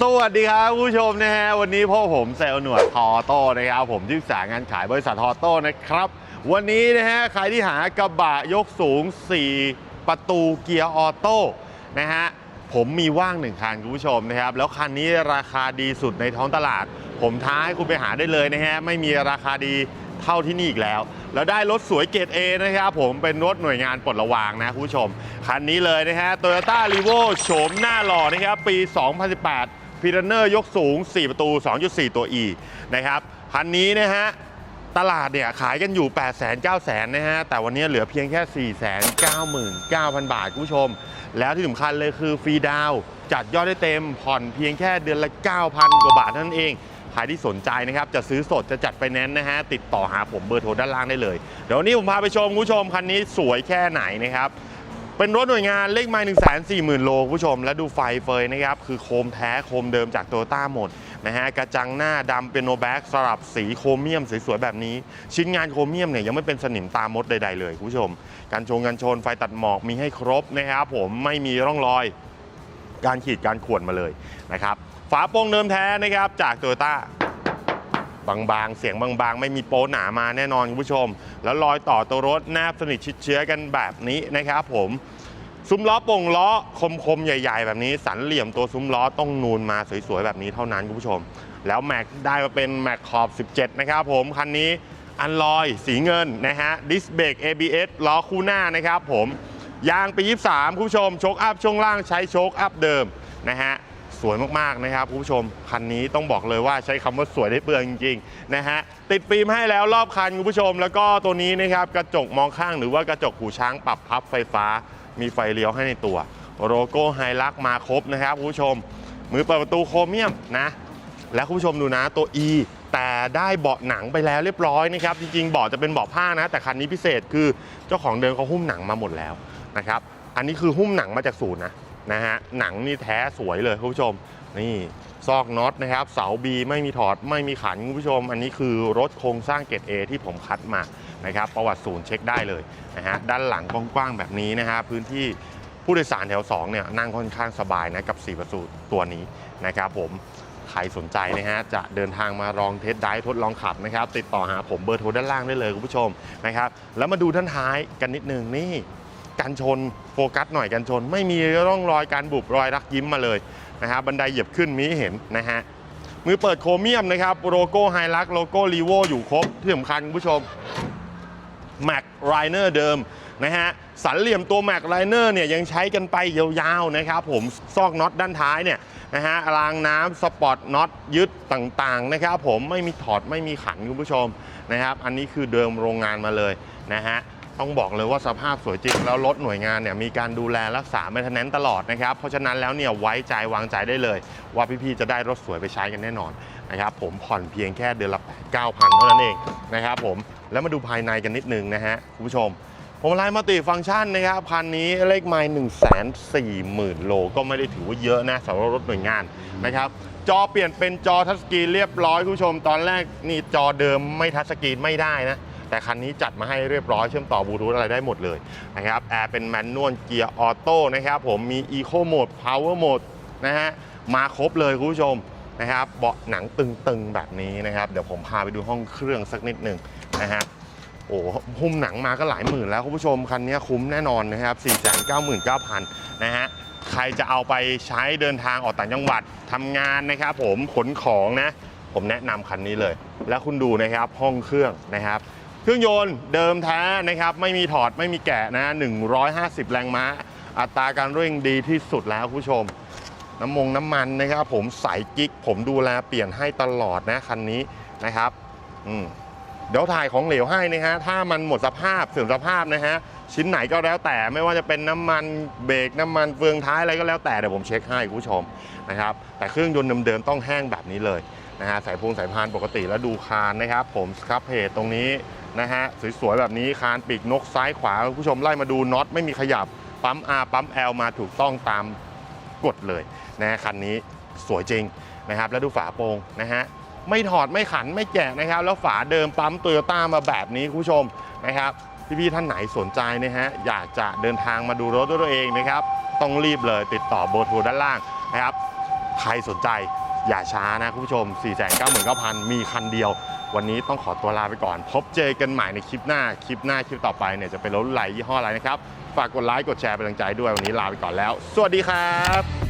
สวัสดีครับผู้ชมนะฮะวันนี้พ่อผมเซลหนวดทอโต้นะครับผมที่ปรึกษางานขายบริษัททอโต้นะครับ วันนี้นะฮะใครที่หากระบะยกสูง 4 ประตูเกียร์ออโต้นะฮะผมมีว่างหนึ่งคันคุณผู้ชมนะครับ แล้วคันนี้ราคาดีสุดในท้องตลาด ผมท้าให้คุณไปหาได้เลยนะฮะไม่มีราคาดี เท่าที่นี่อีกแล้ว แล้วได้รถสวยเกรด A นะครับผมเป็นรถหน่วยงานปลดระวางนะคุณผู้ชม คันนี้เลยนะฮะ Toyota r e v o โฉมหน้าหล่อนะครับปี 2018พีเรเนอร์ยกสูง 4 ประตู 2.4 ตัว E นะครับคันนี้นะฮะตลาดเนี่ยขายกันอยู่ 8 0 0 0 0 9 0 0 0นะฮะ แต่วันนี้เหลือเพียงแค่ 4 9 9 0 0 0 บาทคุณผู้ชม แล้วที่สำคัญเลยคือฟรีดาว จัดยอดได้เต็มผ่อนเพียงแค่เดือนละ 9,000 กว่าบาทนั้นเอง ครที่สนใจนะครับจะซื้อสดจะจัดไฟแนนซ์นะฮะติดต่อหาผมเบอร์โทรด้านล่างได้เลย เดี๋ยววันนี้ผมพาไปชมคุณผู้ชมคันนี้สวยแค่ไหนนะครับเป็นรถหน่วยงานเลขไม้1 4 0 0 0 0โลคุณผู้ชม และดูไฟเฟยนะครับ คือโคมแท้โคมเดิมจากโตโยต้าหมดนะฮะกระจังหน้าดำเป็นโนแบ็กสลับสีโครเมียมสวยๆ แบบนี้ ชิ้นงานโครเมียมเนี่ยยังไม่เป็นสนิมตามมดใดๆเลยคุณผู้ชม การชงกันชนไฟตัดหมอกมีให้ครบนะครับผมไม่มีร่องรอย การขีดการข่วนมาเลยนะครับ ฝาโปร่งเดิมแท้นะครับจากโตโยต้าบางๆ เสียงบางๆ ไม่มีโป๊หนามาแน่นอนคุณผู้ชม แล้วรอยต่อตัวรถแนบสนิทชิดเชื้อกันแบบนี้นะครับผมซุ้มล้อโป่งล้อคมๆ ใหญ่ๆ แบบนี้ สันเหลี่ยมตัวซุ้มล้อต้องนูนมาสวยๆ แบบนี้เท่านั้นคุณผู้ชม แล้วแม็กได้มาเป็นแม็กขอบ 17 นะครับผม คันนี้อันลอยสีเงินนะฮะดิสเบรก ABS ล้อคู่หน้านะครับผมยางปี 23 คุณผู้ชมโชคอัพช่วงล่างใช้โชคอัพเดิมนะฮะ สวยมากๆนะครับคุณผู้ชม คันนี้ต้องบอกเลยว่าใช้คำว่าสวยได้เปลืองจริงๆนะฮะติดฟิล์มให้แล้วรอบคันคุณผู้ชม แล้วก็ตัวนี้นะครับกระจกมองข้างหรือว่ากระจกหูช้างปรับพับไฟฟ้า มีไฟเลี้ยวให้ในตัวโลโก้ไฮลักมาครบนะครับคุณผู้ชม มือเปิดประตูโครเมียมนะแล้วคุณผู้ชมดูนะตัว E แต่ได้เบาะหนังไปแล้วเรียบร้อยนะครับจริงๆเบาะจะเป็นเบาะผ้านะ แต่คันนี้พิเศษคือเจ้าของเดิมเขาหุ้มหนังมาหมดแล้วนะครับอันนี้คือหุ้มหนังมาจากศูนย์นะ นะฮะหนังนี่แท้สวยเลยคุณผู้ชม นี่ซอกน็อตนะครับ เสาบีไม่มีถอดไม่มีขันคุณผู้ชม อันนี้คือรถโครงสร้างเกรด A ที่ผมคัดมานะครับ ประวัติศูนย์เช็คได้เลยนะฮะด้านหลังกว้างๆแบบนี้นะฮะพื้นที่ผู้โดยสารแถว2เนี่ยนั่งค่อนข้างสบายนะกับ4ประตูตัวนี้นะครับผมใครสนใจนะฮะจะเดินทางมาลองเทสไดฟ์ทดลองขับนะครับ ติดต่อหาผมเบอร์โทรด้านล่างได้เลยคุณผู้ชมนะครับ แล้วมาดูท่านท้ายกันนิดนึงนี่ กันชนโฟกัสหน่อยกันชน ไม่มีร่องรอยการบุบรอยรักยิ้มมาเลยนะฮะบบันไดเหยียบขึ้นมีเห็นนะฮะมือเปิดโครเมียมนะครับโลโก้ไฮลักโลโก้รีโวอยู่ครบที่สำคัญคุณผู้ชมแม็กไรเนอร์เดิมนะฮะสันเหลี่ยมตัวแม็กไรเนอร์เนี่ยยังใช้กันไปยาวๆนะครับผมซอกน็อตด้านท้ายเนี่ยนะฮะรางน้ำสปอตน็อตยึดต่างๆนะครับผมไม่มีถอดไม่มีขันคุณผู้ชมนะครับอันนี้คือเดิมโรงงานมาเลยนะฮะ ต้องบอกเลยว่าสภาพสวยจริง แล้วรถหน่วยงานเนี่ยมีการดูแลรักษาไม่ทันแนนตลอดนะครับ เพราะฉะนั้นแล้วเนี่ยไว้ใจวางใจได้เลย ว่าพี่ๆจะได้รถสวยไปใช้กันแน่นอนนะครับผมผ่อนเพียงแค่เดือนละ8 9 0 0 0เท่านั้นเองนะครับผมแล้วมาดูภายในกันนิดนึงนะฮะคุณผู้ชมผมไลน์มัลติฟังก์ชันนะครับคันนี้เลขไมล์1 4 0 0 0 0โลก็ไม่ได้ถือว่าเยอะนะสำหรับรถหน่วยงานนะครับจอเปลี่ยนเป็นจอทัชสกรีนเรียบร้อยคุณผู้ชม ตอนแรกนี่จอเดิมไม่ทัชสกรีนไม่ได้นะ แต่คันนี้จัดมาให้เรียบร้อยเชื่อมต่อบลูทูธอะไรได้หมดเลยนะครับแอร์เป็นแมนนวลเกียร์ออโต้นะครับผมมี Eco Mode Power Mode นะฮะมาครบเลยคุณผู้ชมนะครับเบาะหนังตึงๆแบบนี้นะครับเดี๋ยวผมพาไปดูห้องเครื่องสักนิดหนึ่งนะฮะโอ้หุ้มหนังมาก็หลายหมื่นแล้วคุณผู้ชมคันนี้คุ้มแน่นอนนะครับ499,000นะฮะใครจะเอาไปใช้เดินทางออกต่างจังหวัดทำงานนะครับผมขนของนะ ผมแนะนำคันนี้เลย แล้วคุณดูนะครับห้องเครื่องนะครับ เครื่องยนต์เดิมแท้นะครับ ไม่มีถอดไม่มีแกะนะ 150 แรงม้า อัตราการเร่งดีที่สุดแล้วคุณผู้ชม น้ำมงน้ำมันนะครับ ผมใสกิ๊ก ผมดูแลเปลี่ยนให้ตลอดนะคันนี้นะครับอืมเดี๋ยวถ่ายของเหลวให้นะฮะ ถ้ามันหมดสภาพเสื่อมสภาพนะฮะ ชิ้นไหนก็แล้วแต่ไม่ว่าจะเป็นน้ำมันเบรกน้ำมันเฟืองท้ายอะไรก็แล้วแต่เดี๋ยวผมเช็คให้คุณผู้ชมนะครับ แต่เครื่องยนต์เดิมๆต้องแห้งแบบนี้เลยนะฮะ สายพวงสายพานปกติแล้วดูคานนะครับ ผมสครับเพจตรงนี้ นะฮะสวยๆแบบนี้คานปีกนกซ้ายขวาคุณผู้ชมไล่มาดูน็อตไม่มีขยับปั๊ม R ปั๊ม L มาถูกต้องตามกฎเลยนะคันนี้สวยจริงนะครับ แล้วดูฝาโปร่งนะฮะไม่ถอดไม่ขันไม่แกะนะครับ แล้วฝาเดิมปั๊มโตโยต้ามาแบบนี้คุณผู้ชมนะครับพี่ๆท่านไหนสนใจนะฮะอยากจะเดินทางมาดูรถด้วยตัวเองนะครับ ต้องรีบเลยติดต่อเบอร์โทรด้านล่างนะครับ ใครรสนใจอย่าช้านะคุณผู้ชม 4 9 9 0 0 0 มีคันเดียว วันนี้ต้องขอตัวลาไปก่อน พบเจอกันใหม่ในคลิปหน้า คลิปหน้าคลิปต่อไปเนี่ยจะเป็นรถไหลยี่ห้ออะไรนะครับ ฝากกดไลค์กดแชร์เป็นกำลังใจด้วยวันนี้ลาไปก่อนแล้ว สวัสดีครับ